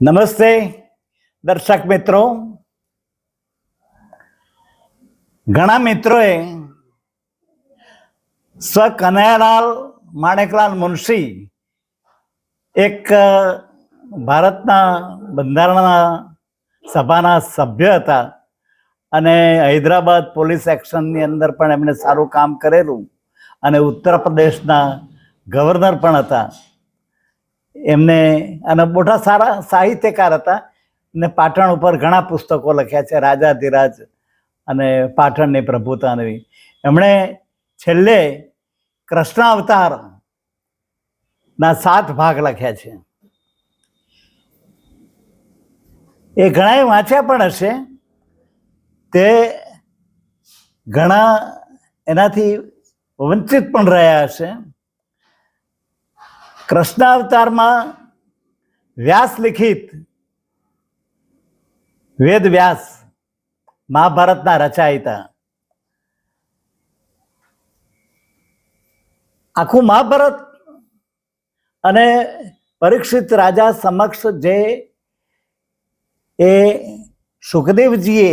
નમસ્તે, દર્શક મિત્રો. ઘણા મિત્રોએ સ્વ કનૈયાલાલ માણેકલાલ મુનશી એક ભારતના બંધારણના સભાના સભ્ય હતા અને હૈદરાબાદ પોલીસ એક્શનની અંદર પણ એમણે સારું કામ કરેલું અને ઉત્તર પ્રદેશના ગવર્નર પણ હતા. એમને અને મોટા સારા સાહિત્યકાર હતા ને પાટણ ઉપર ઘણા પુસ્તકો લખ્યા છે રાજાધિરાજ અને પાટણની પ્રભુતાની એમણે છેલ્લે કૃષ્ણ અવતાર ના સાત ભાગ લખ્યા છે. એ ઘણાએ વાંચ્યા પણ હશે. તે ઘણા એનાથી વંચિત પણ રહ્યા હશે. કૃષ્ણ અવતારમાં વ્યાસ લિખિત વેદ વ્યાસ મહાભારતના રચાયતા આખું મહાભારત અને પરીક્ષિત રાજા સમક્ષ જે એ સુખદેવજીએ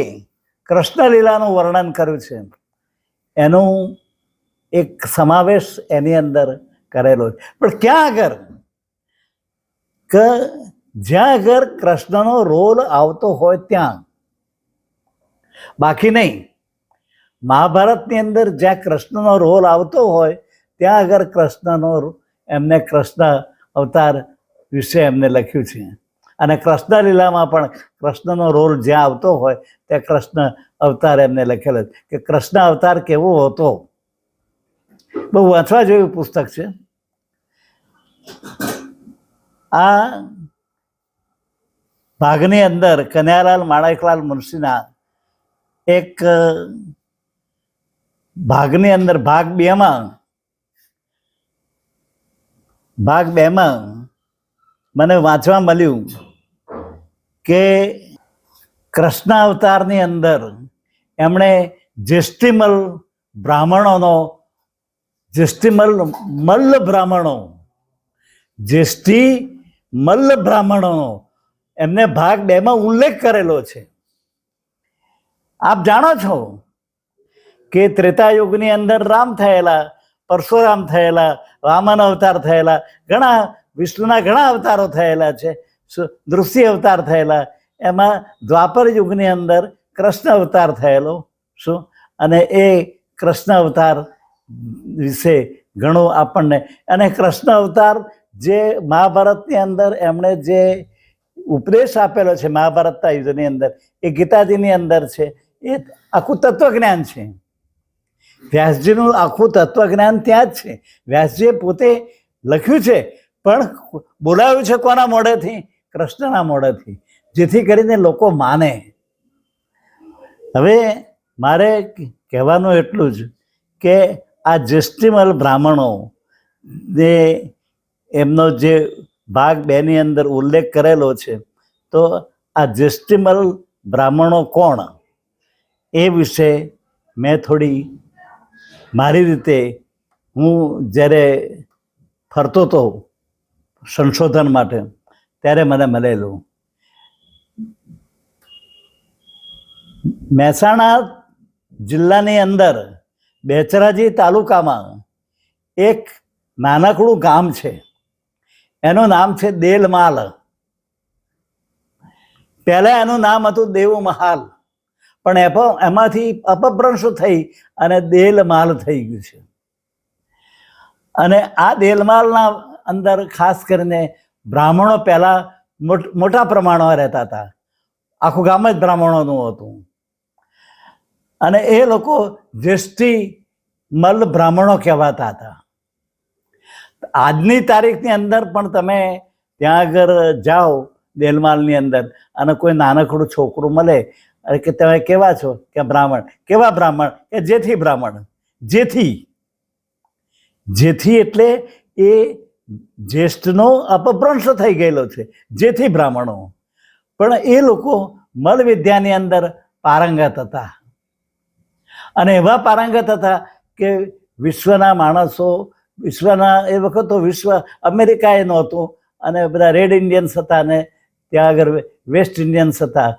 કૃષ્ણ લીલાનું વર્ણન કર્યું છે, એનું એક સમાવેશ એની અંદર કરેલો છે. પણ ક્યાં આગળ? કે, જ્યાં આગળ કૃષ્ણનો રોલ આવતો હોય ત્યાં. બાકી નહીં. મહાભારતની અંદર જ્યાં કૃષ્ણનો રોલ આવતો હોય, ત્યાં આગળ કૃષ્ણનો એમને કૃષ્ણ અવતાર વિશે એમને લખ્યું છે. અને કૃષ્ણ લીલામાં પણ કૃષ્ણનો રોલ જ્યાં આવતો હોય, ત્યાં કૃષ્ણ અવતાર એમને લખેલો કે કૃષ્ણ અવતાર કેવો હતો? બહુ વાંચવા જેવું પુસ્તક છે. આ ભાગની અંદર કનૈયાલાલ માણેકલાલ મુનશીના એક ભાગની અંદર ભાગ બેમાં ભાગ બેમાં મને વાંચવા મળ્યું કે કૃષ્ણ અવતારની અંદર એમણે જેસ્ટિમલ બ્રાહ્મણોનો જેષ્ટિમલ મલ્લ બ્રાહ્મણો. જેષ્ઠી મલ્લ બ્રાહ્મણો. એમને ભાગ બેમાં ઉલ્લેખ કરેલો છે. આપ જાણો છો કે ત્રેતાયુગની અંદર રામ થયેલા, પરશુરામ થયેલા, વામન અવતાર થયેલા, ઘણા, વિષ્ણુના ઘણા અવતારો થયેલા છે નૃસિંહ અવતાર થયેલા, એમાં દ્વાપર યુગની અંદર કૃષ્ણ અવતાર થયેલો, શું? અને એ કૃષ્ણ અવતાર વિશે ઘણું આપણને. અને કૃષ્ણ અવતાર જે મહાભારતની અંદર એમણે જે ઉપદેશ આપેલો છે, મહાભારતના યુદ્ધની અંદર, એ ગીતાજીની અંદર છે, એ આખું તત્વજ્ઞાન છે. વ્યાસજીનું આખું તત્વજ્ઞાન ત્યાં જ છે. વ્યાસજીએ પોતે લખ્યું છે, પણ બોલાવ્યું છે કોના મોઢેથી? કૃષ્ણના મોઢેથી. જેથી કરીને લોકો માને. હવે મારે કહેવાનું એટલું જ કે આ જેસ્ટિમલ બ્રાહ્મણો ને એમનો જે ભાગ બેની અંદર ઉલ્લેખ કરેલો છે, તો આ જેસ્ટિમલ બ્રાહ્મણો કોણ? એ વિશે મેં થોડી મારી રીતે હું જ્યારે ફરતો હતો સંશોધન માટે, ત્યારે મને મળેલું. મહેસાણા જિલ્લાની અંદર બેચરાજી તાલુકામાં એક નાનકડું ગામ છે. એનું નામ છે દેલમાલ. પહેલાં એનું નામ હતું દેવમહાલ. પણ એમાંથી અપભ્રંશ થઈ અને દેલમાલ થઈ ગયું છે. અને આ દેલમાલના અંદર ખાસ કરીને બ્રાહ્મણો પહેલાં મોટા પ્રમાણમાં રહેતા હતા. આખું ગામ જ બ્રાહ્મણોનું હતું. અને એ લોકો જેષ્ઠી મલ બ્રાહ્મણો કહેવાતા હતા. આજની તારીખની અંદર પણ તમે ત્યાં આગળ જાઓ દેલમાલની અંદર અને કોઈ નાનકડું છોકરું મળે કે તમે કેવા છો? કે બ્રાહ્મણ. કેવા બ્રાહ્મણ? કે જેથી બ્રાહ્મણ. જેથી. જેથી એટલે એ જ્યેષ્ઠનો અપભ્રંશ થઈ ગયેલો છે. જેથી બ્રાહ્મણો. પણ એ લોકો મલ વિદ્યાની અંદર પારંગત હતા. અને એવા પારંગત હતા કે વિશ્વના માણસો, વિશ્વના એ વખત તો વિશ્વ અમેરિકા એ નહોતું અને બધા રેડ ઇન્ડિયન્સ હતા ને ત્યાં આગળ વેસ્ટ ઇન્ડિયન્સ હતા.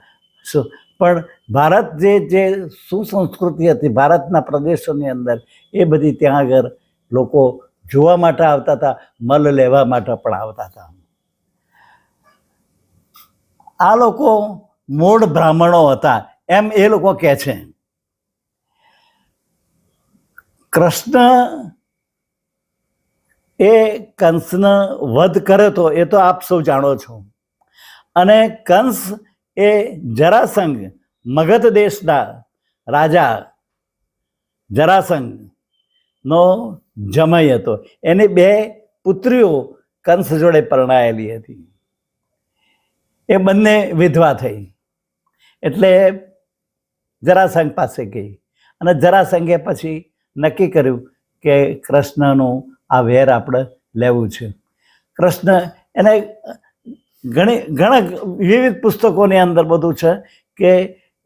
શું? પણ ભારત જે જે સુસંસ્કૃતિ હતી ભારતના પ્રદેશોની અંદર એ બધી ત્યાં આગળ લોકો જોવા માટે આવતા હતા, મલ લેવા માટે પણ આવતા હતા. આ લોકો મૂળ બ્રાહ્મણો હતા, એમ એ લોકો કહે છે. કૃષ્ણ એ કંસનો વધ કર્યો તો, એ તો આપ સૌ જાણો છો. અને કંસ એ જરાસંઘ, મગધ દેશના રાજા જરાસંઘનો જમાઈ હતો. એની બે પુત્રીઓ કંસ જોડે પરણાયેલી હતી. એ બંને વિધવા થઈ. એટલે જરાસંઘ પાસે ગઈ. અને જરાસંઘે પછી નક્કી કર્યું કે કૃષ્ણનું આ વેર આપણે લેવું છે. કૃષ્ણ એને ઘણી, ઘણા વિવિધ પુસ્તકોની અંદર બધું છે કે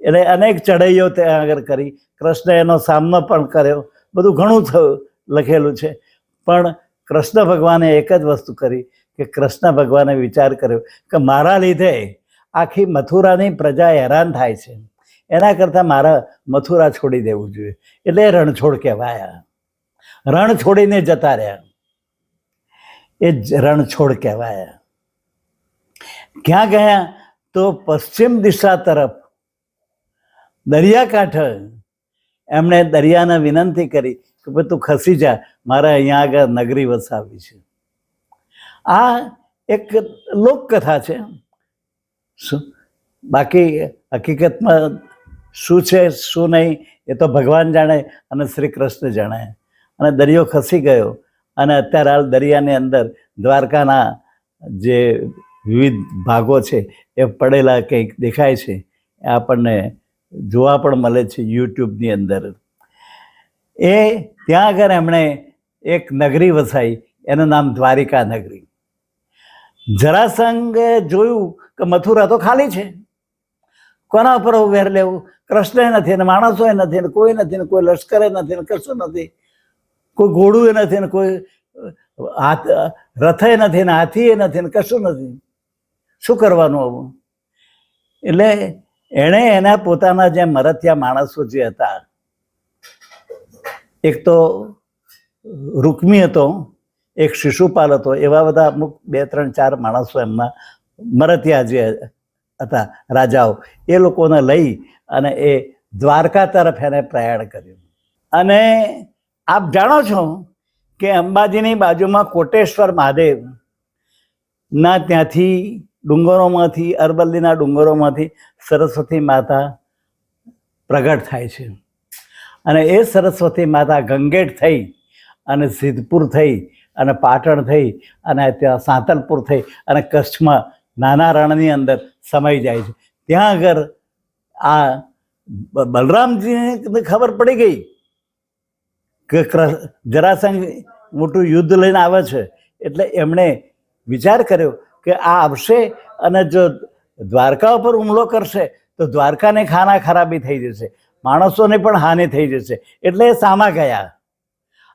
એને અનેક ચઢાઈઓ ત્યાં આગળ કરી. કૃષ્ણ એનો સામનો પણ કર્યો. બધું ઘણું થયું લખેલું છે. પણ કૃષ્ણ ભગવાને એક જ વસ્તુ કરી કે કૃષ્ણ ભગવાને વિચાર કર્યો કે મારા લીધે આખી મથુરાની પ્રજા હેરાન થાય છે. એના કરતાં મારા મથુરા છોડી દેવું જોઈએ. એટલે રણછોડ કહેવાયા. રણ છોડીને જતા રહ્યા. એ જ રણછોડ કહેવાયા. ક્યાં ગયા? તો પશ્ચિમ દિશા તરફ. દરિયાકાંઠે. એમણે દરિયાને વિનંતી કરી કે ભાઈ તું ખસી જા, મારે અહીંયા આગળ નગરી વસાવી છે. આ એક લોકકથા છે. શું? બાકી હકીકતમાં શું છે, શું નહીં, એ તો ભગવાન જાણે અને શ્રી કૃષ્ણ જાણે. અને દરિયો ખસી ગયો અને અત્યારે હાલ દરિયાની અંદર દ્વારકાના જે વિવિધ ભાગો છે, એ પડેલા કંઈક દેખાય છે, એ આપણને જોવા પણ મળે છે યુટ્યુબની અંદર. એ ત્યાં આગળ એમણે એક નગરી વસાઈ, એનું નામ દ્વારિકા નગરી. જરાસંઘે જોયું કે મથુરા તો ખાલી છે. કોના ઉપર વેર લેવું? કૃષ્ણ નથી ને માણસો નથી ને કોઈ નથી ને કોઈ લશ્કરે નથી ને કશું નથી. કોઈ ઘોડું નથી ને કોઈ હાથ રથે નથી ને હાથી નથી ને કશું નથી. શું કરવાનું આવું? એટલે એણે એના પોતાના જે મરથિયા માણસો જે હતા, એક તો રૂકમી હતો, એક શિશુપાલ હતો, એવા બધા અમુક બે, ત્રણ, ચાર માણસો એમના મરથિયા જે હતા રાજાઓ. એ લોકોને લઈ અને એ દ્વારકા તરફ એને પ્રયાણ કર્યું. અને આપ જાણો છો કે અંબાજીની બાજુમાં કોટેશ્વર મહાદેવ, ના ત્યાંથી ડુંગરોમાંથી, અરવલ્લીના ડુંગરોમાંથી સરસ્વતી માતા પ્રગટ થાય છે. અને એ સરસ્વતી માતા ગંગેટ થઈ અને સિદ્ધપુર થઈ અને પાટણ થઈ અને ત્યાં સાંતલપુર થઈ અને કચ્છમાં નાના રણની અંદર સમાઈ જાય છે. ત્યાં આગળ આ બલરામજીને ખબર પડી ગઈ કે જરાસંઘ મોટું યુદ્ધ લઈને આવે છે. એટલે એમણે વિચાર કર્યો કે આ આવશે અને જો દ્વારકા ઉપર હુમલો કરશે તો દ્વારકાને ખાના ખરાબી થઈ જશે. માણસોને પણ હાનિ થઈ જશે. એટલે એ સામા ગયા.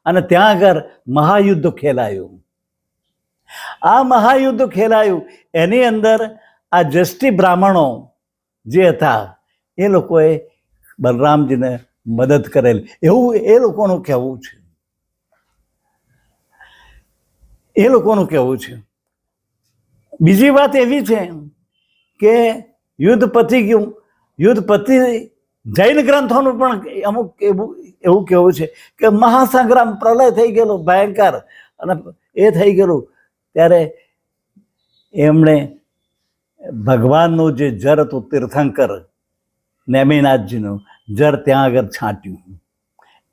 અને ત્યાં આગળ મહાયુદ્ધ ખેલાયું. આ મહાયુદ્ધ ખેલાયું એની અંદર આ જસ્ટી બ્રાહ્મણો જે હતા, એ લોકોએ બલરામજીને મદદ કરેલી. એવું એ લોકોનું કહેવું છે. એ લોકોનું કહેવું છે. બીજી વાત એવી છે કે યુદ્ધ પતી ગયું. યુદ્ધ પતી જૈન ગ્રંથોનું પણ અમુક એવું એવું કહેવું છે કે મહાસંગ્રામ પ્રલય થઈ ગયેલો, ભયંકર. અને એ થઈ ગયેલું. ત્યારે એમણે ભગવાનનું જે જર હતું તીર્થંકર નેમિનાથજીનું, જર ત્યાં આગળ છાંટ્યું.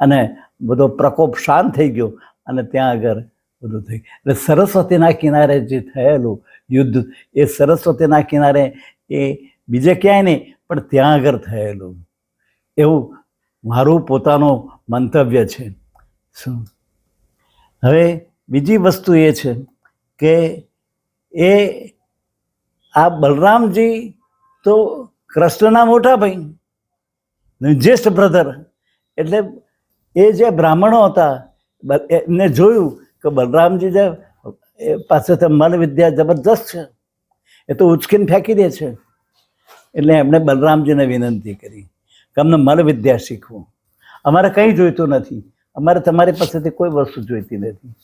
અને બધો પ્રકોપ શાંત થઈ ગયો અને ત્યાં આગળ બધું થઈ ગયું. એટલે સરસ્વતીના કિનારે જે થયેલું યુદ્ધ, એ સરસ્વતીના કિનારે એ બીજે ક્યાંય નહીં, પણ ત્યાં આગળ થયેલું. એવું મારું પોતાનું મંતવ્ય છે. શું? હવે બીજી વસ્તુ એ છે કે એ આ બલરામજી તો કૃષ્ણના મોટા ભાઈ જ્યેષ્ઠ બ્રધર એટલે એ જે બ્રાહ્મણો હતા એમને જોયું કે બલરામજી જે એ પાસે તો મન વિદ્યા જબરદસ્ત છે. એ તો ઉચકીને ફેંકી દે છે. એટલે એમણે બલરામજીને વિનંતી કરી કે અમને મન વિદ્યા શીખવું. અમારે કંઈ જોઈતું નથી. અમારે તમારી પાસેથી કોઈ વસ્તુ જોઈતી નથી.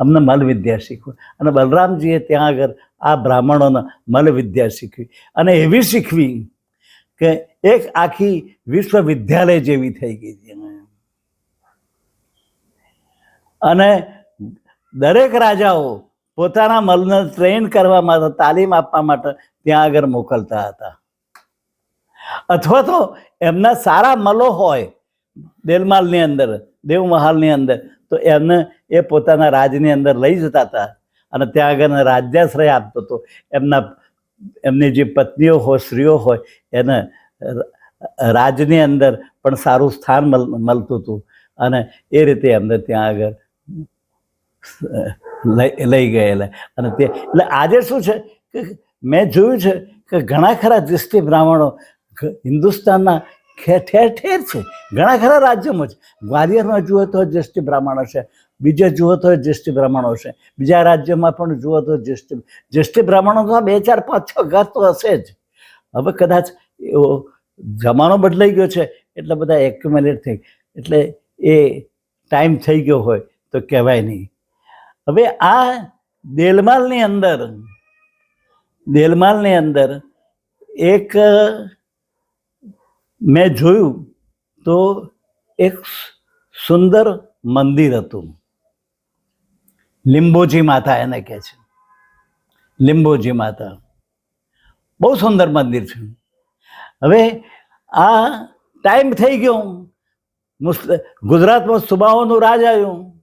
અમને મલવિદ્યા શીખવી. અને બલરામજીએ ત્યાં આગળ આ બ્રાહ્મણોને મલવિદ્યા શીખવી. અને એવી શીખવી કે એક આખી વિશ્વવિદ્યાલય જેવી થઈ ગઈ અને દરેક રાજાઓ પોતાના મલને ટ્રેન કરવા માટે, તાલીમ આપવા માટે ત્યાં આગળ મોકલતા હતા. અથવા તો એમના સારા મલો હોય, દેલમાલની અંદર, દેવમહાલની અંદર તો એમને એ પોતાના રાજની અંદર લઈ જતા હતા અને ત્યાં આગળ રાજ્યાશ્રય આપતો હતો. એમના, એમની જે પત્નીઓ હોય, સ્ત્રીઓ હોય, એને રાજની અંદર પણ સારું સ્થાન મળતું હતું અને એ રીતે એમને ત્યાં આગળ લઈ લઈ ગયેલા. અને તે, એટલે આજે શું છે કે મેં જોયું છે કે ઘણા ખરા દૃષ્ટિ બ્રાહ્મણો હિન્દુસ્તાનના ખે- ઠેર ઠેર છે. ઘણા ખરા રાજ્યોમાં છે. ગ્વાલિયરમાં જુઓ તો જ્યેષ્ઠ બ્રાહ્મણો છે. બીજે જુઓ તો જ્યેષ્ઠ બ્રાહ્મણો છે. બીજા રાજ્યોમાં પણ જુઓ તો જ્યેષ્ઠ જ્યેષ્ઠ બ્રાહ્મણો તો બે, ચાર, પાંચ, છ ઘર તો હશે જ. હવે કદાચ એવો જમાનો બદલાઈ ગયો છે, એટલે બધા એક્યુમ્યુલેટ થઈ એટલે એ ટાઈમ થઈ ગયો હોય તો કહેવાય નહીં. હવે આ દેલમાલની અંદર દેલમાલની અંદર એક મેં જોયું તો એક સુંદર મંદિર હતું. લિંબોજી માતા એને કહે છે. લિંબોજી માતા. બહુ સુંદર મંદિર છે. હવે આ ટાઈમ થઈ ગયો. ગુજરાતમાં સુબાઓનું રાજ આવ્યું.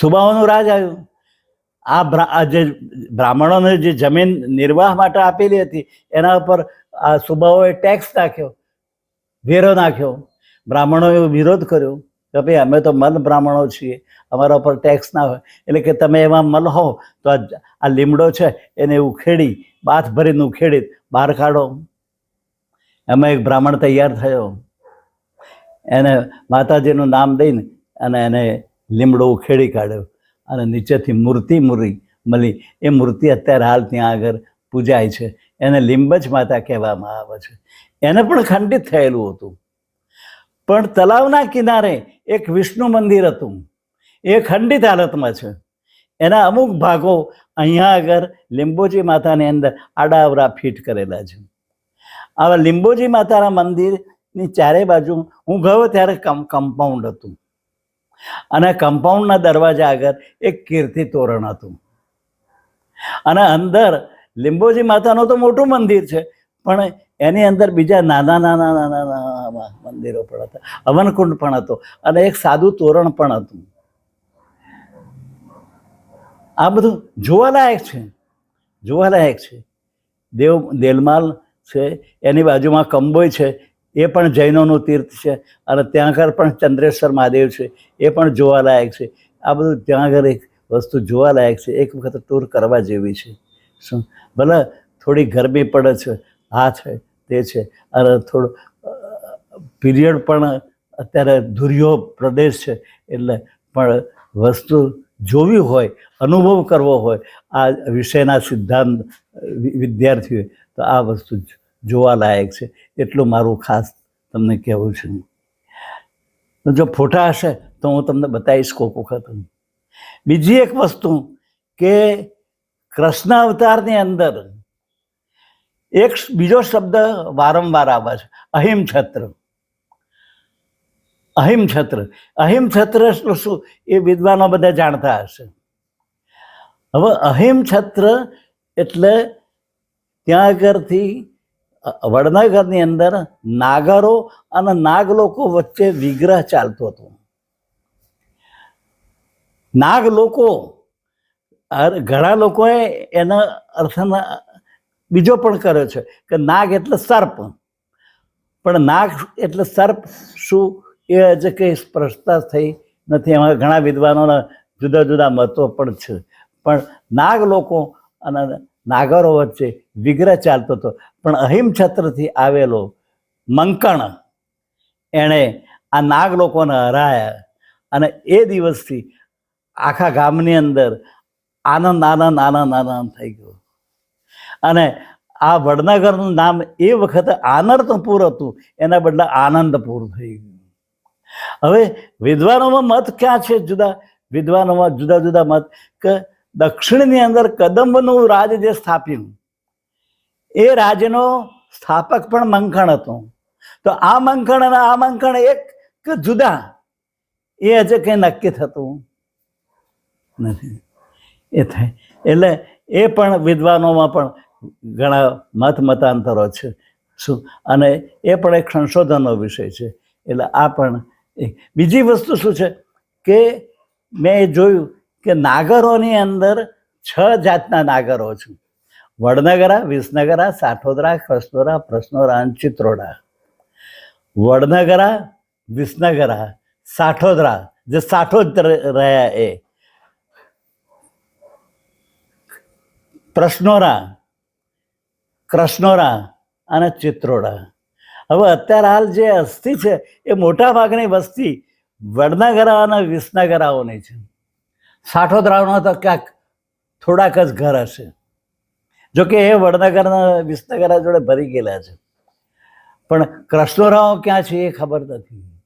સુબાઓનું રાજ આવ્યું. આ જે બ્રાહ્મણોને જે જમીન નિર્વાહ માટે આપેલી હતી, એના ઉપર આ સુબાઓએ ટેક્સ નાખ્યો, વેરો નાખ્યો. બ્રાહ્મણોએ વિરોધ કર્યો કે ભાઈ, અમે તો મન બ્રાહ્મણો છીએ, અમારા ઉપર ટેક્સ ના હોય. એટલે કે તમે એમાં મલ હો તો આ લીમડો છે, એને ઉખેડી, બાથ ભરીને ઉખેડી, બહાર કાઢો. એમાં એક બ્રાહ્મણ તૈયાર થયો. એને માતાજીનું નામ દઈને અને એને લીમડો ઉખેડી કાઢ્યો અને નીચેથી મૂર્તિ મૂરી મળી. એ મૂર્તિ અત્યારે હાલ ત્યાં આગળ પૂજાય છે. એને લીંબજ માતા કહેવામાં આવે છે. એને પણ ખંડિત થયેલું હતું. પણ તલાવના કિનારે એક વિષ્ણુ મંદિર હતું. એ ખંડિત હાલતમાં છે. એના અમુક ભાગો અહીંયા આગળ લીંબોજી માતાની અંદર આડાવરા ફિટ કરેલા છે. આવા લીંબોજી માતાના મંદિરની ચારે બાજુ હું ગયો ત્યારે કમ, કમ્પાઉન્ડ હતું. અને કમ્પાઉન્ડના દરવાજા આગળ એક કીર્તિ તોરણ હતું. અને અંદર લીંબોજી માતાનું તો મોટું મંદિર છે. પણ એની અંદર બીજા નાના નાના નાના નાના મંદિરો પણ હતા. હવનકુંડ પણ હતો અને એક સાદું તોરણ પણ હતું. આ બધું જોવાલાયક છે. જોવાલાયક છે. દેવ દેલમાલ છે, એની બાજુમાં કંબોય છે, એ પણ જૈનોનું તીર્થ છે અને ત્યાં આગળ પણ ચંદ્રેશ્વર મહાદેવ છે, એ પણ જોવાલાયક છે. આ બધું ત્યાં આગળ એક વસ્તુ જોવાલાયક છે. એક વખત ટૂર કરવા જેવી છે. શું? ભલે થોડી ગરમી પડે છે, આ છે, તે છે, અને થોડો પીરિયડ પણ અત્યારે ધુર્યો પ્રદેશ છે, એટલે પણ વસ્તુ જોવી હોય, અનુભવ કરવો હોય, આ વિષયના સિદ્ધાંત વિદ્યાર્થીઓ તો આ વસ્તુ જોવા જોવાલાયક છે, એટલું મારું ખાસ તમને કહેવું છે. જો ફોટા હશે, તો હું તમને બતાવીશ કોક વખત. બીજી એક વસ્તુ કે કૃષ્ણ અવતારની અંદર એક બીજો શબ્દ વારંવાર આવે છે. અહિમ છત્ર અહિમ છત્ર અહિમ શું? એ વિદ્વાનો બધા જાણતા હશે. હવે અહિમ છત્ર એટલે ત્યાં આગળથી વડનગરની અંદર નાગરો અને નાગ લોકો વચ્ચે વિગ્રહ ચાલતો હતો. નાગ લોકો ઘણા લોકોએ એના અર્થના બીજો પણ કર્યો છે કે નાગ એટલે સર્પ. પણ નાગ એટલે સર્પ શું? એ હજી કંઈ સ્પષ્ટતા થઈ નથી. એમાં ઘણા વિદ્વાનોના જુદા જુદા મતો પણ છે. પણ નાગ લોકો અને નાગરો વચ્ચે વિગ્રહ ચાલતો હતો. પણ અહિમ છત્રથી આવેલો મંકણ એણે આ નાગ લોકોને હરાયા અને એ દિવસથી આખા ગામની અંદર આનંદ આનંદ આનંદ આનંદ થઈ ગયો. અને આ વડનગરનું નામ એ વખતે આનર્તપુર હતું. એના બદલે આનંદપુર થઈ ગયું. હવે વિદ્વાનોમાં મત ક્યાં છે જુદા? વિદ્વાનોમાં જુદા જુદા મત કે દક્ષિણની અંદર કદંબનું રાજ જે સ્થાપ્યું, એ રાજનો સ્થાપક પણ મંખણ હતો. તો આ મંખણ અને આ મંખણ એક કે જુદા? એ હજુ કંઈ નક્કી થતું નથી. એ થાય. એટલે એ પણ વિદ્વાનોમાં પણ ઘણા મત મતાંતરો છે. શું? અને એ પણ એક સંશોધનનો વિષય છે. એટલે આ પણ બીજી વસ્તુ શું છે? કે મેં જોયું કે નાગરોની અંદર છ જાતના નાગરો છે. વડનગરા, વિસનગરા, સાઠોદરા ખસનોરા પ્રશ્નોરા અને ચિત્રોડા. વડનગરા, વિસનગરા, સાઠોદરા, જે સાઠોદ રહ્યા એ. પ્રશ્નોરા, કૃષ્ણોરા અને ચિત્રોડા હવે અત્યારે હાલ જે વસ્તી છે, એ મોટા ભાગની વસ્તી વડનાગરા અને વિસનગરાઓની છે. સાઠોદરાઓનો તો ક્યાંક થોડાક જ ઘર હશે. જોકે એ વડનગરના વિસનગરા જોડે ભરી ગયેલા છે. પણ કૃષ્ણોરાઓ ક્યાં છે એ ખબર નથી.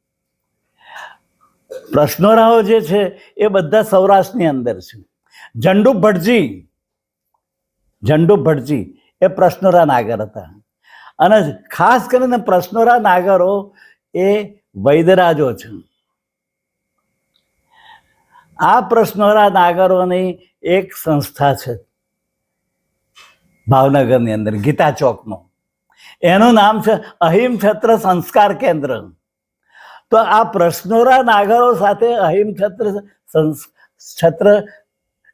પ્રશ્નોરાઓ જે છે, એ બધા સૌરાષ્ટ્રની અંદર છે. ઝંડુ ભટજી ઝંડુ ભટજી એ પ્રશ્નોરા નાગર હતા. અને ખાસ કરીને પ્રશ્નોરા નાગરો એ વૈદરાજો છે. આ પ્રશ્નોરા નાગરોની એક સંસ્થા છે. ભાવનગરની અંદર, ગીતા ચોકનો. એનું નામ છે અહિમ છત્ર સંસ્કાર કેન્દ્ર. તો આ પ્રશ્નોરા નાગરો સાથે અહિમ છત્ર છત્ર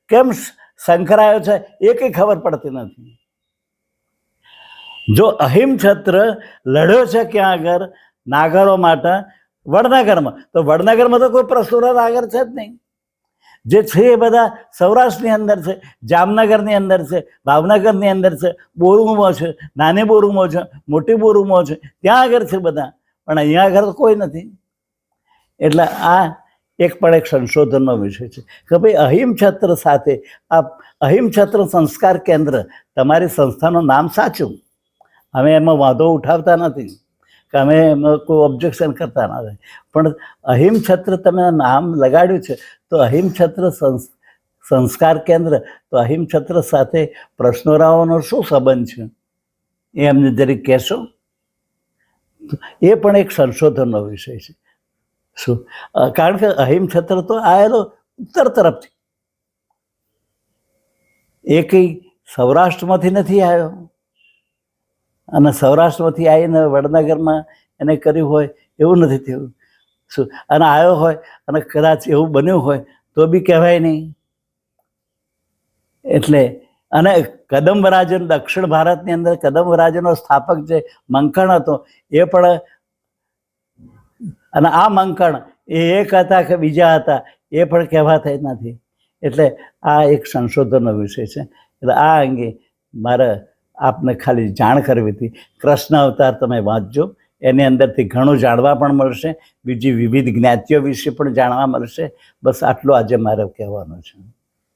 કેમ સંકળાયો છે, એ કંઈ ખબર પડતી નથી. જો અહિમ છત્ર લડ્યો છે ક્યાં આગળ? નાગરો માટે વડનગરમાં. તો વડનગરમાં તો કોઈ પ્રસુર નાગર છે જ નહીં. જે છે એ બધા સૌરાષ્ટ્રની અંદર છે, જામનગરની અંદર છે, ભાવનગરની અંદર છે, બોરુમો છે, નાની બોરુમો છે, મોટી બોરુમો છે, ત્યાં આગળ છે બધા. પણ અહીંયા આગળ કોઈ નથી. એટલે આ એક પણ એક સંશોધનનો વિષય છે કે ભાઈ અહિમ છત્ર સાથે આ અહિમ છત્ર સંસ્કાર કેન્દ્ર તમારી સંસ્થાનું નામ સાચું? અમે એમાં વાંધો ઉઠાવતા નથી કે અમે એમાં કોઈ ઓબ્જેક્શન કરતા નથી પણ અહિમ છત્ર તમે નામ લગાડ્યું છે, તો અહિમ છત્ર સંસ્કાર કેન્દ્ર, તો અહિમ છત્ર સાથે પ્રશ્નોરાઓનો શું સંબંધ છે? એ અમને જરીક કહેશો? એ પણ એક સંશોધનનો વિષય છે. શું? કારણ કે અહિમ છત્ર તો આવેલો ઉત્તર તરફથી. એ કંઈ સૌરાષ્ટ્રમાંથી નથી આવ્યો. અને સૌરાષ્ટ્રમાંથી આવીને વડનગરમાં એને કર્યું હોય એવું નથી થયું. શું? અને આવ્યો હોય અને કદાચ એવું બન્યું હોય તો બી કહેવાય નહીં. એટલે અને કદંબરાજન દક્ષિણ ભારતની અંદર કદંબરાજનો સ્થાપક જે મંકણ હતો એ પણ અને આ મંકણ એ એક હતા કે બીજા હતા, એ પણ કહેવાતા નથી. એટલે આ એક સંશોધનનો વિષય છે. એટલે આ અંગે મારે આપને ખાલી જાણ કરવી હતી. કૃષ્ણ અવતાર તમે વાંચજો. એની અંદરથી ઘણું જાણવા પણ મળશે. બીજી વિવિધ જ્ઞાતિઓ વિશે પણ જાણવા મળશે. બસ આટલું આજે મારે કહેવાનું છે.